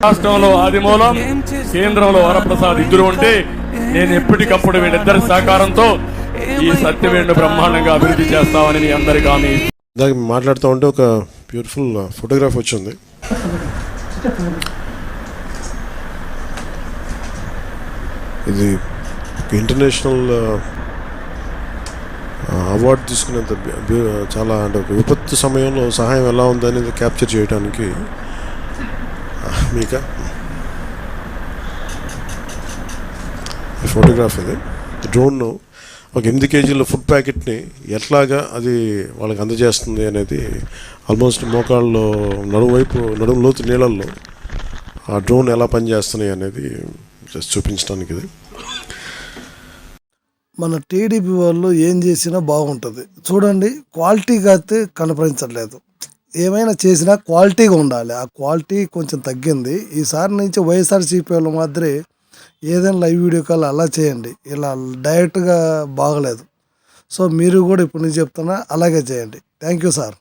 రాష్ట్రంలో ఆదిమూలం కేంద్రంలో వరప్రసాద్ ఇద్దరు ఉంటే నేను ఎప్పటికప్పుడు వీళ్ళిద్దరి సహకారంతో ఈ సత్యవేణు బ్రహ్మాండంగా అభివృద్ధి చేస్తామని మీ అందరికీ హామీ ఇందాక మాట్లాడుతూ ఉంటే ఒక బ్యూటిఫుల్ ఫోటోగ్రాఫ్ uh, వచ్చింది. ఇది ఇంటర్నేషనల్ అవార్డు uh, uh, తీసుకునేంత చాలా అంటే విపత్తు సమయంలో సహాయం ఎలా ఉందనేది క్యాప్చర్ చేయడానికి మీక ఫోటోగ్రాఫ్ ఇది. డ్రోన్ను ఒక ఎనిమిది కేజీల ఫుడ్ ప్యాకెట్ని ఎట్లాగా అది వాళ్ళకి అందజేస్తుంది అనేది ఆల్మోస్ట్ మోకాళ్ళలో నడుము వైపు నడుము లోతు నీళ్ళల్లో ఆ డ్రోన్ ఎలా పనిచేస్తున్నాయి అనేది జస్ట్ చూపించడానికి ఇది. మన టీడీపీ వాళ్ళు ఏం చేసినా బాగుంటుంది. చూడండి క్వాలిటీగా అయితే కనపరించట్లేదు. ఏమైనా చేసినా క్వాలిటీగా ఉండాలి. ఆ క్వాలిటీ కొంచెం తగ్గింది. ఈసారి నుంచి వైఎస్ఆర్సీపీ వాళ్ళ మాదిరి ఏదైనా లైవ్ వీడియో కాల్ అలా చేయండి. ఇలా డైరెక్ట్గా బాగలేదు. సో మీరు కూడా ఇప్పుడు నేను చెప్తున్నా అలాగే చేయండి. Thank you sir.